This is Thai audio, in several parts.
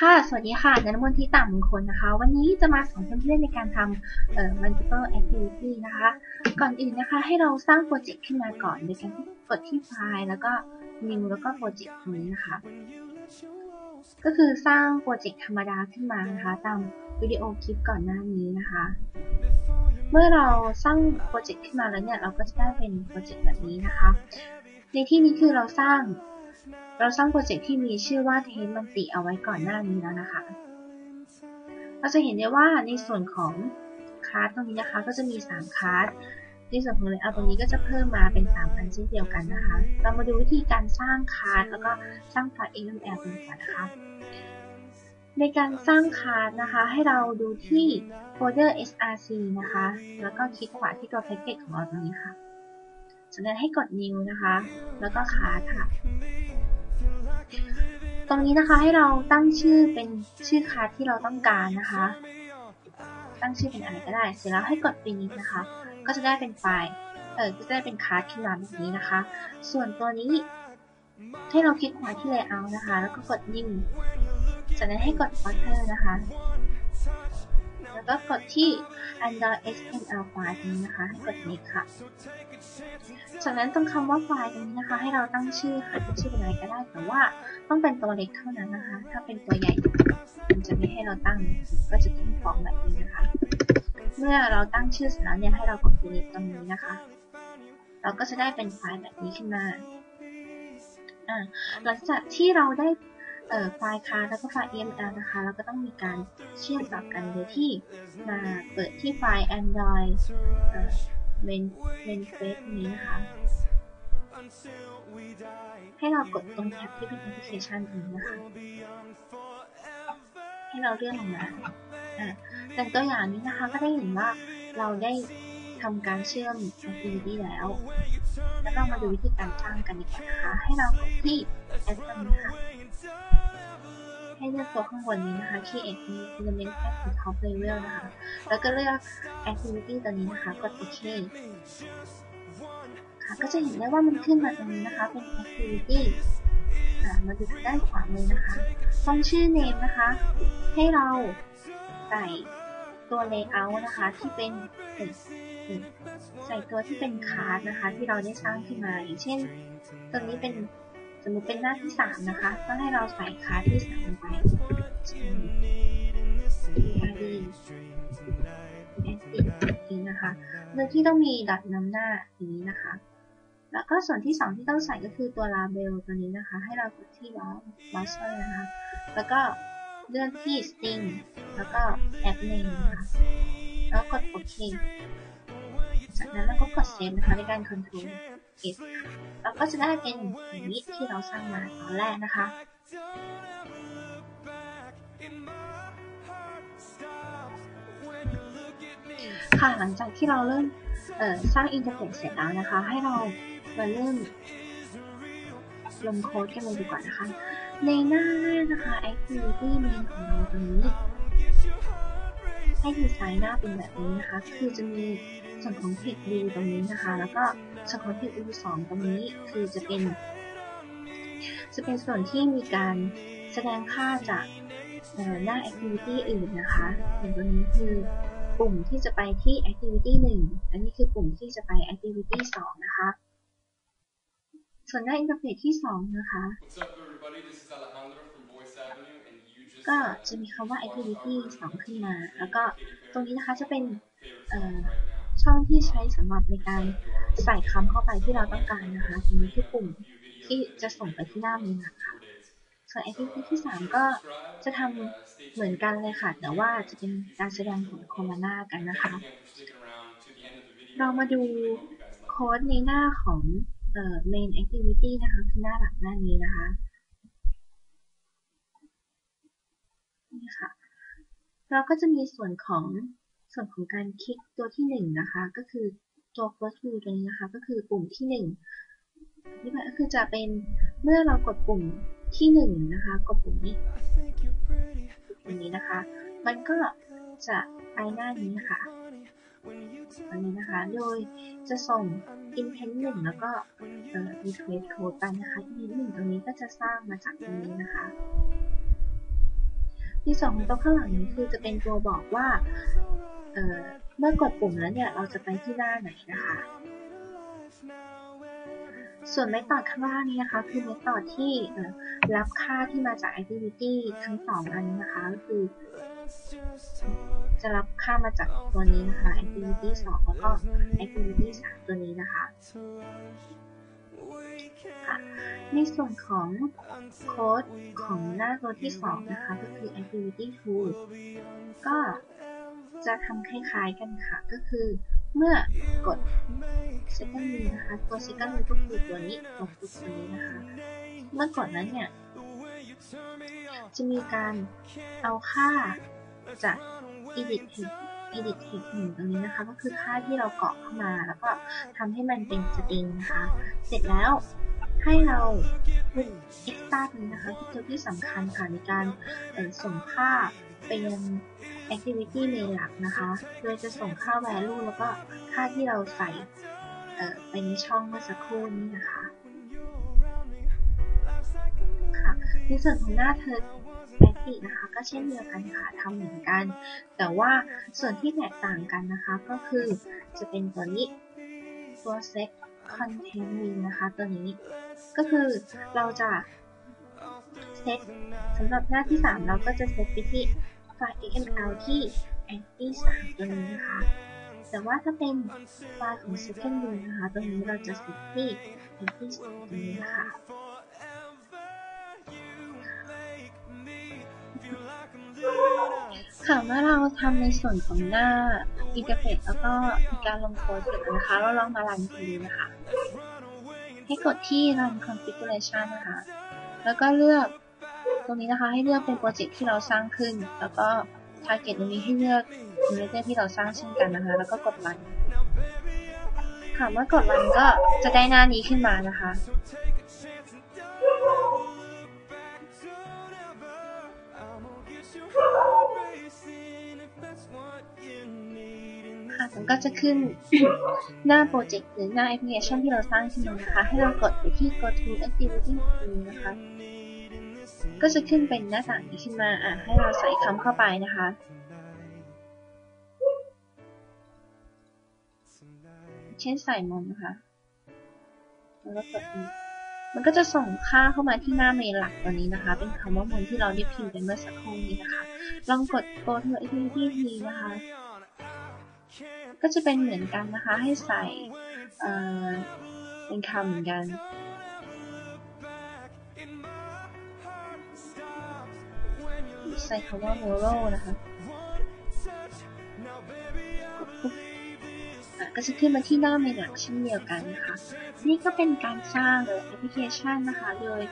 ค่ะ สวัสดีค่ะนันมนที่ต่างมงคลนะคะ วันนี้จะมาสอนเพื่อนๆในการทำเอ่อ multiple activity นะคะ ก่อนอื่นนะคะ ให้เราสร้างโปรเจกต์ขึ้นมาก่อนโดยการกดที่ไฟล์แล้วก็ new แล้วก็โปรเจกต์ตรงนี้นะคะ ก็คือสร้างโปรเจกต์ธรรมดาขึ้นมานะคะ ตามวิดีโอคลิปก่อนหน้านี้นะคะ เมื่อเราสร้างโปรเจกต์ขึ้นมาแล้วเนี่ย เราก็จะได้เป็นโปรเจกต์แบบนี้นะคะ ในที่นี้คือเราสร้าง เราสร้างโปรเจกต์ที่มีชื่อว่าเทสมันติเอาไว้ก่อนหน้านี้แล้วนะคะ เราจะเห็นได้ว่าในส่วนของคลาสตรงนี้นะคะก็จะมี 3คลาสในส่วนของเลเยอร์ตรงนี้ก็จะเพิ่มมาเป็น 3 อันเช่นเดียวกันนะคะ เรามาดูวิธีการสร้างคลาสแล้วก็สร้างไฟล์ XML กันก่อนนะคะ ในการสร้างคลาสนะคะ ให้เราดูที่โฟลเดอร์ src นะคะ แล้วก็คลิกขวาที่ตัวแพ็กเกจของเราตรงนี้ค่ะจากนั้นให้กด new นะคะ แล้วก็คลาสค่ะ ตรงนี้นะคะให้เราตั้งชื่อเป็นชื่อคลาสที่เราต้องการนะคะ ตั้งชื่อเป็นอะไรก็ได้ เสร็จแล้วให้กด finish นะคะ ก็จะได้เป็นไฟล์ เออ จะได้เป็นคลาสขึ้นมาแบบนี้นะคะ ส่วนตัวนี้ ให้เราคลิกขวาที่ layout นะคะ แล้วก็กด new จากนั้นให้กด order นะคะ แล้วก็กดที่ Android XML ไฟล์ตรงนี้นะคะ ให้กด next ค่ะ จากนั้นตรงคำว่าไฟล์ตรงนี้นะคะ ให้เราตั้งชื่อค่ะตั้งชื่อเป็นอะไรก็ได้ แต่ว่าต้องเป็นตัวเล็กเท่านั้นนะคะ ถ้าเป็นตัวใหญ่มันจะไม่ให้เราตั้ง ก็จะขึ้นฟองแบบนี้นะคะ เมื่อเราตั้งชื่อเสร็จแล้วเนี่ย ให้เรากด finish ตรงนี้นะคะ เราก็จะได้เป็นไฟล์แบบนี้ขึ้นมาอ่าหลังจากที่เราได้ ไฟล์คาแล้วก็ไฟล์ EML นะคะเราก็ต้องมีการเชื่อมต่อกันโดยที่มาเปิดที่ไฟล์ Android เอ่อ main main face นี้นะคะ ให้เรากดตรงแท็บที่เป็น application ตรงนี้นะคะ ให้เราเลื่อนลงมาอ่าแต่ตัวอย่างนี้นะคะก็ได้เห็นว่าเราได้ทำการเชื่อม activity แล้ว แล้วเรามาดูวิธีการสร้างกันดีกว่านะคะ ให้เรากดที่ add ตรงนี้ค่ะให้เลือกตัวข้างบนนี้นะคะ create new element at the top level นะคะ แล้วก็เลือก activity ตัวนี้นะคะ กดโอเคค่ะ ก็จะเห็นได้ว่ามันขึ้นมาตรงนี้นะคะ เป็น activity อ่ามาดูด้านขวามือนะคะตรงชื่อ name นะคะ ให้เราใส่ตัว layout นะคะที่เป็นใส่ตัวที่เป็นคาร์ดนะคะ ที่เราได้สร้างขึ้นมา อย่างเช่น ตัวนี้เป็น สมมติเป็นหน้าที่สามนะคะ ก็ให้เราใส่คาที่สามลงไปเช่นอาดีเอสดีนะคะโดยที่ต้องมีดอทนำหน้าอย่างนี้นะคะ แล้วก็ส่วนที่สองที่ต้องใส่ก็คือตัว label ตัวนี้นะคะ ให้เรากดที่ browser นะคะ แล้วก็เลื่อนที่ string แล้วก็ add name นะคะ แล้วกดโอเคจากนั้นเราก็กดเซฟนะคะในการคอนโทรล control S เราก็จะได้เป็นอย่างนี้ที่เราสร้างมาตอนแรกนะคะ ค่ะหลังจากที่เราเริ่มสร้างอินเทอร์เฟซเสร็จแล้วนะคะ ให้เรามาเริ่มลงโค้ดกันเลยดีกว่านะคะ ในหน้าแรกนะคะ activity main ของเราตรงนี้ ให้ดีไซน์หน้าเป็นแบบนี้นะคะ คือจะมี ส่วนของ text view ตรงนี้นะคะ แล้วก็ส่วนของ text view 2 ตรงนี้คือจะเป็น จะเป็นส่วนที่มีการแสดงค่าจากหน้า activity อื่นนะคะอย่างตัวนี้คือปุ่มที่จะไปที่ activity 1 อันนี้คือปุ่มที่จะไป activity 2 นะคะ ส่วนหน้าอินเทอร์เฟซที่ 2 นะคะ ก็จะมีคำว่า activity 2 ขึ้นมา แล้วก็ตรงนี้นะคะจะเป็น ช่องที่ใช้สำหรับในการใส่คำเข้าไปที่เราต้องการนะคะตรงนี้คือปุ่มที่จะส่งไปที่หน้าเมนนะคะส่วน activity ที่ 3 ก็จะทำเหมือนกันเลยค่ะ แต่ว่าจะเป็นการแสดงผลโคมมานากันนะคะ เรามาดูโค้ดในหน้าของเอ่อ main activity นะคะคือหน้าหลักหน้านี้นะคะนี่ค่ะเราก็จะมีส่วนของ ส่วนของการคลิกตัวที่ 1 นะคะ ก็คือตัว first view ตัวนี้นะคะ ก็คือปุ่มที่ 1 นี่ก็คือจะเป็นเมื่อเรากดปุ่มที่ 1 นะคะ กดปุ่มนี้ปุ่มนี้นะคะ มันก็จะไปหน้านี้ค่ะอันนี้นะคะ โดยจะส่ง intent 1แล้วก็ request code ไปนะคะ intent 1ตรงนี้ก็จะสร้างมาจากตรงนี้นะคะที่สองต๊ะข้างหลังนี้คือจะเป็นตัวบอกว่า เออเมื่อกดปุ่มแล้วเนี่ยเราจะไปที่หน้าไหนนะคะ ส่วนเมธอดข้างล่างนี้นะคะ คือเมธอดที่รับค่าที่มาจาก activity ทั้งสองอันนะคะก็คือ จะรับค่ามาจากตัวนี้นะคะ activity 2 แล้วก็ activity 3 ตัวนี้นะคะค่ะในส่วนของโค้ดของหน้าตัวที่ 2 นะคะ ก็คือ activity tool ก็ จะทำคล้ายๆกันค่ะ ก็คือเมื่อกด second view นะคะ ตัว second view ก็คือตัวนี้ตัวตัวนี้นะคะ เมื่อกดนั้นเนี่ย จะมีการเอาค่าจาก edit text edit text หนึ่งตรงนี้นะคะ ก็คือค่าที่เราเกาะเข้ามา แล้วก็ทำให้มันเป็นสตริงนะคะ เสร็จแล้วให้เรา extra นี้นะคะคือตัวที่สำคัญค่ะในการส่งค่าไปยัง activity ในหลักนะคะ โดยจะส่งค่า value แล้วก็ค่าที่เราใส่ไปในช่องเมื่อสักครู่นี้นะคะค่ะในส่วนของหน้าเธอแบตินะคะ ก็เช่นเดียวกันค่ะทำเหมือนกัน แต่ว่าส่วนที่แตกต่างกันนะคะก็คือจะเป็นตัวนี้ตัว set content view นะคะตัวนี้ ก็คือเราจะเซตสำหรับหน้าที่ 3 เราก็จะเซตไปที่ ไฟล์ XML ที่ anti 3ตัวนี้นะคะ แต่ว่าถ้าเป็นไฟล์ของ second view นะคะตัวนี้เราจะเซตที่ anti 2ตัวนี้นะคะค่ะเมื่อเราทำในส่วนของหน้าอินเทอร์เฟซแล้วก็มีการลงโค้ดเสร็จนะคะ เราลองมารันกันดูนะคะ ให้กดที่ run configuration นะคะ แล้วก็เลือก ตรงนี้นะคะให้เลือกเป็นโปรเจกต์ที่เราสร้างขึ้น แล้วก็ target ตรงนี้ให้เลือกอินเวอร์เตอร์ที่เราสร้างเช่นกันนะคะ แล้วก็กด run ค่ะเมื่อกด run ก็จะได้หน้านี้ขึ้นมานะคะค่ะมันก็จะขึ้นหน้าโปรเจกต์หรือหน้าแอปพลิเคชันที่เราสร้างขึ้นมานะคะ ให้เรากดไปที่ go to activity นะคะ ก็จะขึ้นเป็นหน้าต่างนี้ขึ้นมาอะให้เราใส่คำเข้าไปนะคะ เช่นใส่มนนะคะ แล้วก็กดมันก็จะส่งค่าเข้ามาที่หน้าเมลหลักตัวนี้นะคะ เป็นคำว่ามนที่เราได้พิมพ์ไปเมื่อสักครู่นี้นะคะ ลองกด go to activity ทีนะคะ ก็จะเป็นเหมือนกันนะคะ ให้ใส่เอ่อเป็นคำเหมือนกัน ใส่คำว่า moral นะคะก็จะขึ้นมาที่หน้าเมนหลักเช่นเดียวกันนะคะ นี่ก็เป็นการสร้างแอปพลิเคชันนะคะ โดย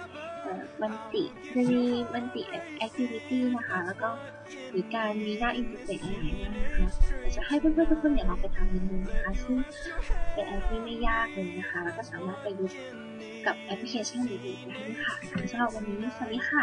มันติจะมีมันติแอคทิวิตี้นะคะ แล้วก็หรือการมีหน้าอินเทอร์เฟซหลายหน้านะคะจะให้เพื่อนๆทุกคนเนี่ยลองไปทำกันดูนะคะ ซึ่งเป็นแอปที่ไม่ยากเลยนะคะ แล้วก็สามารถไปดูกับแอปพลิเคชันอื่นๆได้ค่ะสำหรับวันนี้สวัสดีค่ะ